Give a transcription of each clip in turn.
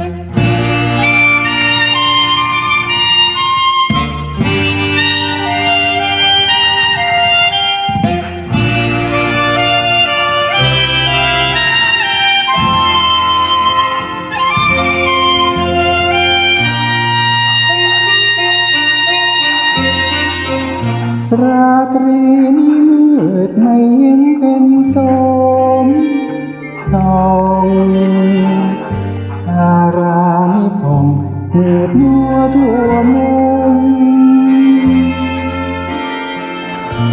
រាត្រីនេះមើត มืดมัวทั่วมุม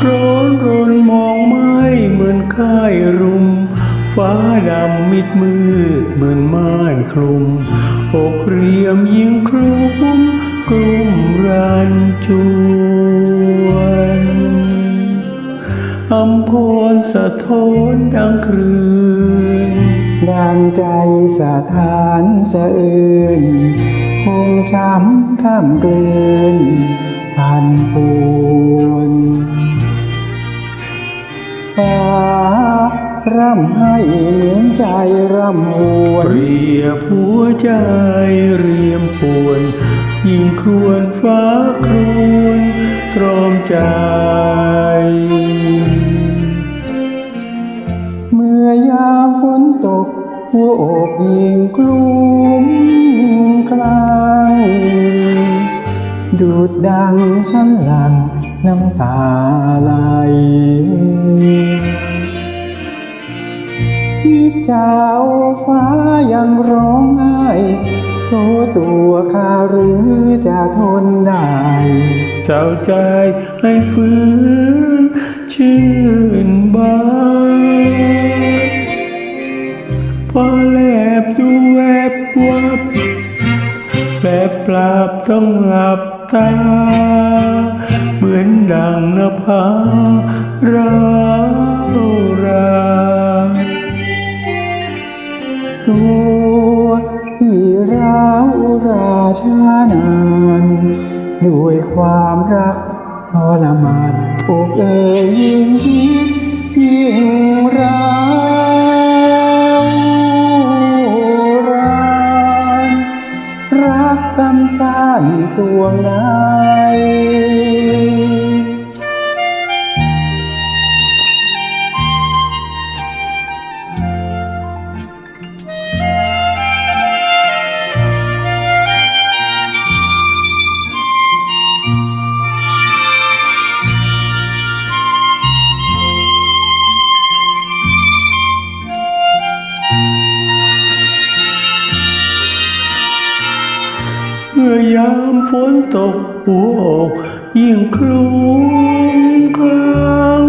ร้อนรนมองไม่เหมือนค่ายรุม ฟ้าดำมิดมืดเหมือนม่านคลุม อกเรียมยิงคลุ้มกลุ่มรันจวนอำพรสะท้อนดังครืนดังใจสะท้านสะอื้น คงช้ำข้ามกลืนพันปวนฟ้าร่ำให้เหมือนใจร่ำหวเปนรียบหัวใจเรียมปวน ยิ่งครวนฟ้าครวนตรอมใจ เมื่อยามฝนตก หัวอกยิ่งกลุ้มคลาง ดูดดังฉันหลังน้ำตาไหลพี่เจ้าฟ้ายังร้องไห้โทษตัวข้าหรือจะทนได้เจ้าใจให้ฟื้นชื่นบานพอแล ลับตา เหมือนดังนภาราราตัวที่ร้าวราชานานด้วยความรักทรมานอกเอ่ยยิ่งคิดยิ่งรา สร้านสวงใน เมื่อยามฝนตกหัวอกยิ่งคลุ้มคลัง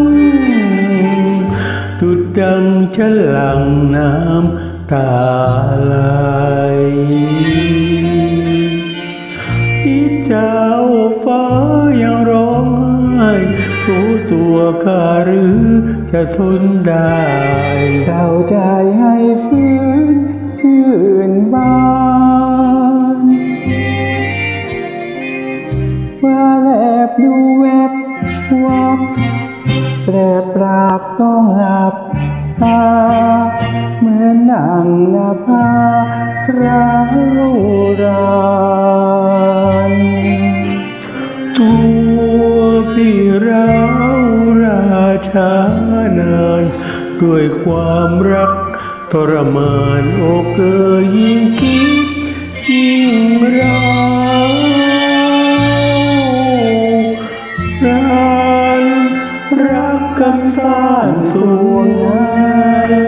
ดุดดังฉลังน้ำตาไหลที่เจ้าฟ้ายังร้องไห้รู้ตัวข้าหรือจะทนได้ ว่าแลบดูแวบวับแปรปราบต้องหลับตาเหมือนนังนาภาร้าวรานตัวพี่ร้าวราชานานด้วยความรักทรมานอกเอ่ยยิ่งคิดยิ่งร้ำสร้างสวงงาม